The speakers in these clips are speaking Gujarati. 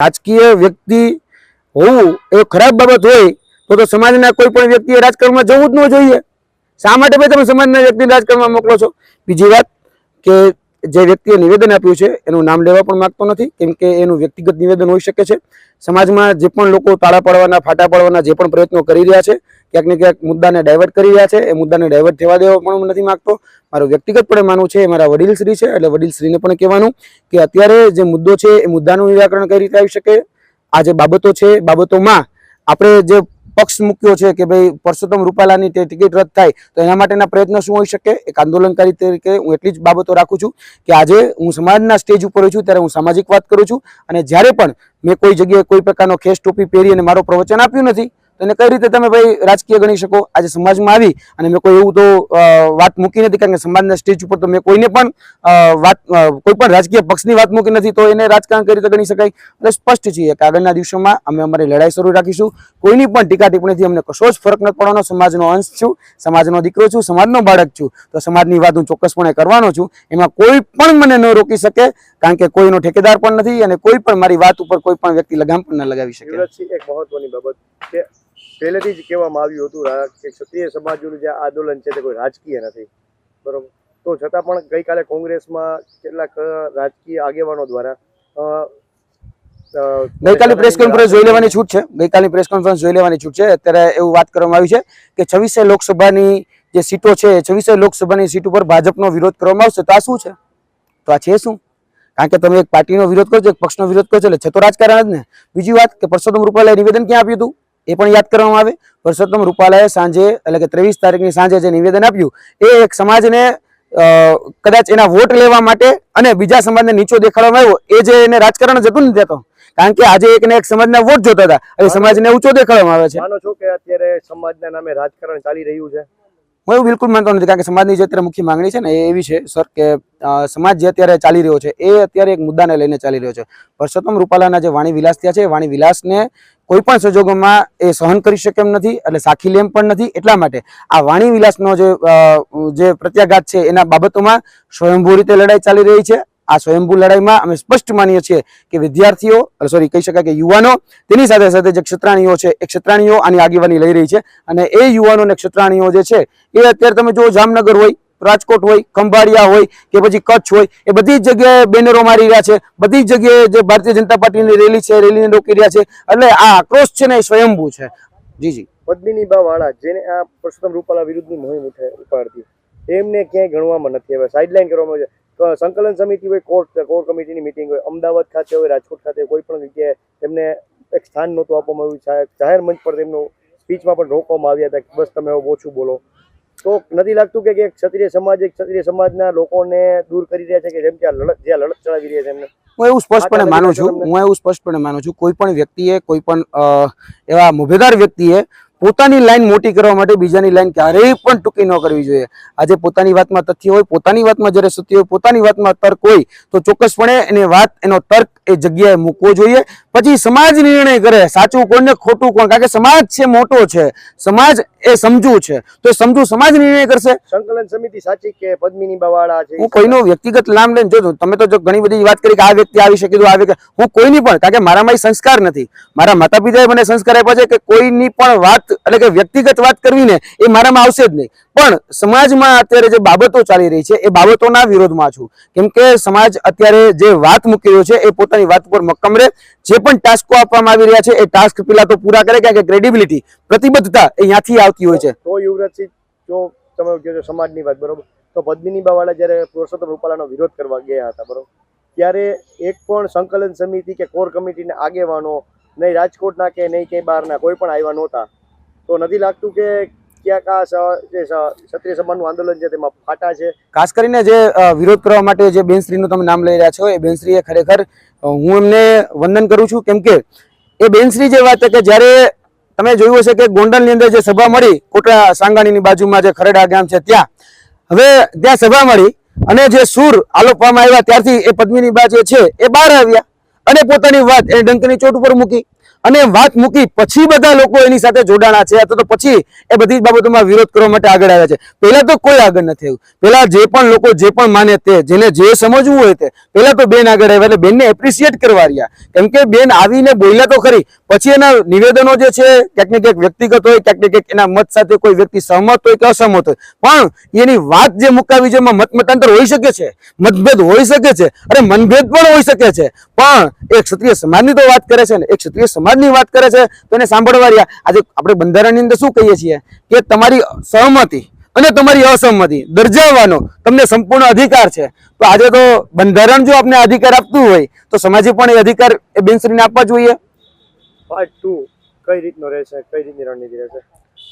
રાજકીય વ્યક્તિ હોવું એ ખરાબ બાબત હોય તો તો સમાજના કોઈ પણ વ્યક્તિએ રાજકારણમાં જવું જ ન જોઈએ. શા માટે ભાઈ તમે સમાજના વ્યક્તિને રાજકારણમાં મોકલો છો? બીજી વાત કે જે વ્યક્તિએ નિવેદન આપ્યું છે એનું નામ લેવા પણ માગતો નથી, કેમ કે એનું વ્યક્તિગત નિવેદન હોઈ શકે છે. સમાજમાં જે પણ લોકો તાળા પાડવાના, ફાટા પાડવાના જે પણ પ્રયત્નો કરી રહ્યા છે ક્યાંક ને ક્યાંક મુદ્દાને ડાયવર્ટ કરી રહ્યા છે. એ મુદ્દાને ડાયવર્ટ થવા દેવા પણ નથી માંગતો. મારું વ્યક્તિગતપણે માનવું છે, એ મારા વડીલશ્રી છે, એટલે વડીલશ્રીને પણ કહેવાનું કે અત્યારે જે મુદ્દો છે, એ મુદ્દાનું નિરાકરણ કઈ રીતે આવી શકે? આ જે બાબતો છે બાબતોમાં આપણે જે પક્ષ મૂક્યો છે કે ભાઈ પરસોત્તમ રૂપાલાની તે ટિકિટ રદ થાય, તો એના માટેના પ્રયત્નો શું હોઈ શકે? એક આંદોલનકારી તરીકે હું એટલી જ બાબતો રાખું છું કે આજે હું સમાજના સ્ટેજ ઉપર છું, ત્યારે હું સામાજિક વાત કરું છું. અને જ્યારે પણ મેં કોઈ જગ્યાએ કોઈ પ્રકારનો ખેસ ટોપી પહેરી અને મારો પ્રવચન આપ્યું નથી એને કઈ રીતે તમે ભાઈ રાજકીય ગણી શકો? આજે સમાજમાં આવી અને મેં કોઈ એવું તો વાત મૂકી નથી કારણ કે સમાજના સ્ટેજ ઉપર તો મેં કોઈને પણ વાત કોઈ પણ રાજકીય પક્ષની વાત મૂકી નથી તો એને રાજકારણ કઈ રીતે ગણી શકાય? એટલે સ્પષ્ટ છીએ કે આગળના દિવસોમાં અમે અમારી લડાઈ શરૂ રાખીશું. કોઈની પણ ટીકા ટિપ્પણીથી અમને કશો જ ફરક નથી પડવાનો. સમાજનો અંશ છું, સમાજનો દીકરો છું, સમાજનો બાળક છું. તો સમાજની વાત હું ચોક્કસપણે કરવાનો છું. એમાં કોઈ પણ મને ન રોકી શકે કારણ કે કોઈનો ઠેકેદાર પણ નથી અને કોઈ પણ મારી વાત ઉપર કોઈ પણ વ્યક્તિ લગામ પણ ન લગાવી શકે. એક મહત્વની બાબત પહેલેથી જ કહેવામાં આવ્યું હતું કે ક્ષત્રિય સમાજનું જે આંદોલન છે તે કોઈ રાજકીય નથી. બરાબર. તો છતાં પણ ગઈકાલે કોંગ્રેસમાં કેટલાક રાજકીય આગેવાનો દ્વારા અ, પ્રેસ કોન્ફરન્સ જોઈ લેવાની છૂટ છે. ગઈકાલની પ્રેસ કોન્ફરન્સ જોઈ લેવાની છૂટ છે. અત્યારે એવું વાત કરવામાં આવી છે કે છવ્વીસે લોકસભાની જે સીટો છે છવ્વીસે લોકસભાની સીટ ઉપર ભાજપનો વિરોધ કરવામાં આવશે. તો આ શું છે? તો આ છે શું? કારણ કે તમે એક પાર્ટીનો વિરોધ કરો છો એક પક્ષનો વિરોધ કરો છો એટલે છે તો રાજકારણ જ ને. બીજી વાત કે પરસોત્તમ રૂપાલાએ નિવેદન ક્યાં આપ્યું હતું? એ પણ યાદ કરવામાં આવે. પરસોત્તમ રૂપાલાએ સાંજે એટલે કે ત્રેવીસ તારીખની સાંજે જે નિવેદન આપ્યું એ એક સમાજને કદાચ એના વોટ લેવા માટે અને બીજા સમાજને નીચો દેખાડવામાં આવ્યો. એ જે એને રાજકારણ જ હતું ને ત્યાં કારણ કે આજે એક ને એક સમાજના વોટ જોતા હતા. અને સમાજને ઊંચો દેખાડવામાં આવે છે. માનો છો કે અત્યારે સમાજના નામે રાજકારણ ચાલી રહ્યું છે? હું એવું બિલકુલ માનતો નથી, કારણ કે સમાજની જે અત્યારે મુખ્ય માંગણી છે ને, એ એવી છે, સર, કે સમાજ જે અત્યારે ચાલી રહ્યો છે, એ અત્યારે એક મુદ્દાને લઈને ચાલી રહ્યો છે. પરસોત્તમ રૂપાલાના જે વાણી વિલાસ થયા છે વાણી વિલાસને કોઈ પણ સંજોગોમાં એ સહન કરી શકે એમ નથી, એટલે સાખી લેમ પણ નથી, એટલા માટે આ વાણી વિલાસનો જે જે પ્રત્યાઘાત છે, એના બાબતોમાં સ્વયંભૂ રીતે લડાઈ ચાલી રહી છે. આ સ્વયંભૂ લડાઈમાં અમે સ્પષ્ટ માનીએ છીએ કે વિદ્યાર્થીઓ સોરી કહી શકાય કે યુવાનો, તેની સાથે સાથે જે ક્ષત્રાણીઓ છે એ ક્ષત્રાણીઓ આની આગેવાની લઈ રહી છે અને એ યુવાનો અને ક્ષત્રાણીઓ જે છે, એ અત્યારે તમે જુઓ જામનગર હોય, રાજકોટ હોય, ખંભાળિયા હોય કે પછી કચ્છ હોય, એ બધી જ જગ્યાએ બેનરો મારી રહ્યા છે, બધી જ જગ્યાએ જે ભારતીય જનતા પાર્ટીની રેલી છે, રેલીને રોકી રહ્યા છે, એટલે આ આક્રોશ છે ને એ સ્વયંભૂ છે. જી જી. પદ્મિની બા વાળા, જેને આ પુરુષોત્તમ રૂપાલા વિરુદ્ધની મુહિમ ઉઠાડતી એમને ક્યાંય ગણવામાં નથી હવે સાઇડલાઇન કરવામાં આવે છે સંકલન સમિતિ હોય કોર્ટ કોર કમિટીની મિટિંગ હોય અમદાવાદ ખાતે હોય રાજકોટ ખાતે કોઈ પણ જગ્યાએ તેમને એક સ્થાન નહોતું આપવામાં આવ્યું. જાહેર- જાહેર મંચ પર તેમનું સ્પીચમાં પણ રોકવામાં આવ્યા હતા કે બસ તમે ઓછું બોલો. તો નથી લાગતું કે કે ક્ષત્રિય સમાજ એક ક્ષત્રિય સમાજના લોકોને દૂર કરી રહ્યા છે કે જેમ કે લડત જે લડત ચલાવી રહ્યા છે એમને. હું એવું સ્પષ્ટપણે માનું છું હું એવું સ્પષ્ટપણે માનું છું કોઈ પણ વ્યક્તિએ કોઈ પણ એવા મુભેદાર વ્યક્તિએ પોતાની લાઈન મોટી કરવા માટે બીજાની લાઈન ક્યારેય પણ ટૂંકી ન કરવી જોઈએ. આજે પોતાની વાતમાં તથ્ય હોય, પોતાની વાતમાં જ્યારે સત્ય હોય, પોતાની વાતમાં તર્ક હોય, તો ચોક્કસપણે એની વાત, એનો તર્ક એ જગ્યાએ મૂકવો જોઈએ. પછી સમાજ નિર્ણય કરે સાચું કોણ ને ખોટું કોણ? કારણ કે સમાજ છે મોટો છે. સમાજ એ સમજુ છે. તો સમજુ સમાજ નિર્ણય કરશે? સંકલન સમિતિ સાચી કે પદ્મિની બવાળા છે? હું કોઈનો વ્યક્તિગત નામ લઈને જોજો. તમે તો જો ઘણી બધી વાત કરી કે આ વ્યક્તિ આવી શકે આ વ્યક્તિ હું કોઈની પણ કારણ કે મારામાં સંસ્કાર નથી. મારા માતા પિતાએ મને સંસ્કાર આપ્યા છે કે કોઈની પણ વાત એટલે કે વ્યક્તિગત વાત કરવી ને એ મારામાં આવશે જ નહીં. પણ સમાજમાં અત્યારે જે બાબતો ચાલી રહી છે એ બાબતોના વિરોધમાં છું. કેમ કે સમાજ અત્યારે જે વાત મૂકી રહ્યો છે એ પોતાની વાત ઉપર મક્કમ રહે. જે પણ ટાસ્કો આપવામાં આવી રહ્યા છે. એ ટાસ્ક પેલા તો પૂરા કરે કારણ કે ક્રેડિબિલિટી પ્રતિબદ્ધતા એ ત્યાંથી આવતી હોય છે. તો યુવરાજસિંહ જો તમે કહો છો સમાજની વાત, બરોબર. તો પદ્મિની બાવાળા જ્યારે પુરુષોત્તમ રૂપાલાનો વિરોધ કરવા ગયા હતા, બરોબર. ત્યારે એક પણ સંકલન સમિતિ કે કોર કમિટીના આગેવાનો, નહીં રાજકોટના કે નહીં કે બહારના કોઈ પણ આવ્યા નહોતા. તો નથી લાગતું કે ક્યાંક આ આંદોલન છે તેમાં ફાટા છે. ખાસ કરીને જે વિરોધ કરવા માટે જે બેનશ્રીનું તમે નામ લઈ રહ્યા છો, એ બેનશ્રીએ ખરેખર હું એમને વંદન કરું છું. કેમ એ બેનશ્રી જે વાત કે જ્યારે તમે જોયું હશે કે ગોંડલની અંદર જે સભા મળી કોટડા સાંગાણીની બાજુમાં જે ખરડા ગામ છે ત્યાં. હવે ત્યાં સભા મળી અને જે સૂર આલોપવામાં આવ્યા ત્યારથી એ પદ્મિની બા જે છે એ બહાર આવ્યા અને પોતાની વાત એ ડંકની ચોટ ઉપર મૂકી. અને વાત મૂકી, પછી બધા લોકો એની સાથે જોડાણા છે, અથવા તો પછી એ બધી બાબતોમાં વિરોધ કરવા માટે આગળ આવ્યા છે. પહેલા તો કોઈ આગળ નથી આવ્યું. પહેલા જે પણ લોકો જે પણ માને તે, જેને જે સમજવું હોય તે, પહેલા તો બેન આગળ આવ્યા. એટલે બેનને એપ્રિશિએટ કરવા રહ્યા. કેમ કે બેન આવીને બોલ્યા તો ખરી. પછી એના નિવેદનો જે છે, ક્યાંક ને ક્યાંક વ્યક્તિગત હોય, ક્યાંક ને ક્યાંક એના મત સાથે કોઈ વ્યક્તિ સહમત હોય કે અસહમત હોય. પણ એની વાત જે મુકાવી છે, એમાં મત મતાંતર હોઈ શકે છે. મતભેદ હોઈ શકે છે અરે મનભેદ પણ હોઈ શકે છે. પણ એક ક્ષત્રિય સમાજની તો વાત કરે છે ને, એક ક્ષત્રિય સમાજની વાત કરે છે, તો એને સાંભળવા રહ્યા. આજે આપણે બંધારણની અંદર શું કહીએ છીએ? કે તમારી સહમતિ અને તમારી અસહમતિ દર્જાવવાનો તમને સંપૂર્ણ અધિકાર છે. તો આજે તો બંધારણ જો આપને અધિકાર આપતું હોય, તો સમાજે પણ એ અધિકાર એ બેનશ્રીને આપવા જોઈએ. પાર્ટ ટુ કઈ રીતનો રહેશે? કઈ રીતની રણનીતિ રહેશે?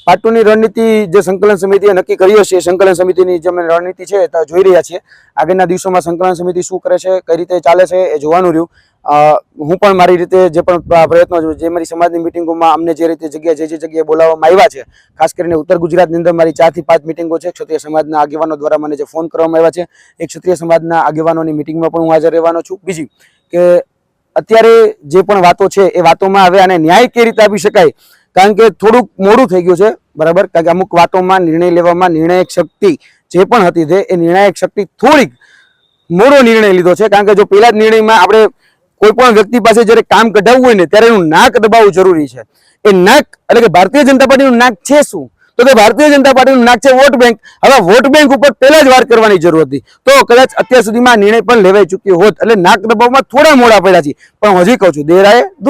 પાટુની રણનીતિ જે સંકલન સમિતિએ નક્કી કર્યો છે, એ સંકલન સમિતિની જે રણનીતિ છે તે જોઈ રહ્યા છીએ. આગળના દિવસોમાં સંકલન સમિતિ શું કરે છે, કઈ રીતે ચાલે છે, એ જોવાનું રહ્યું. હું પણ મારી રીતે જે પણ પ્રયત્નો જે મારી સમાજની મિટિંગોમાં અમને જે રીતે જગ્યાએ જે જે જગ્યાએ બોલાવવામાં આવ્યા છે, ખાસ કરીને ઉત્તર ગુજરાતની અંદર મારી ચારથી પાંચ મિટિંગો છે. ક્ષત્રિય સમાજના આગેવાનો દ્વારા મને જે ફોન કરવામાં આવ્યા છે, એ ક્ષત્રિય સમાજના આગેવાનોની મિટિંગમાં પણ હું હાજર રહેવાનો છું. બીજી, કે અત્યારે જે પણ વાતો છે, એ વાતોમાં હવે આને ન્યાય કઈ રીતે આપી શકાય કારણ કે થોડુંક મોડું થઈ ગયું છે, બરાબર? કારણ કે અમુક વાતોમાં નિર્ણય લેવામાં નિર્ણાયક શક્તિ જે પણ હતી તે, એ નિર્ણાયક શક્તિ થોડીક મોડો નિર્ણય લીધો છે. કારણ કે જો પેલા જ નિર્ણયમાં આપણે કોઈ પણ વ્યક્તિ પાસે જ્યારે કામ કઢાવવું હોય ને, ત્યારે એનું નાક દબાવવું જરૂરી છે. એ નાક, એટલે કે ભારતીય જનતા પાર્ટીનું નાક છે શું? તો કે ભારતીય જનતા પાર્ટીનું નાક છે વોટ બેંક. હવે વોટ બેંક ઉપર પહેલા જ વાર કરવાની જરૂર હતી. તો કદાચ અત્યાર સુધીમાં નિર્ણય પણ લેવાઈ ચૂક્યો હોત. એટલે નાક દબાવમાં થોડા મોડા પડ્યા છે. પણ હજી કહું છું, દેરાએ દુર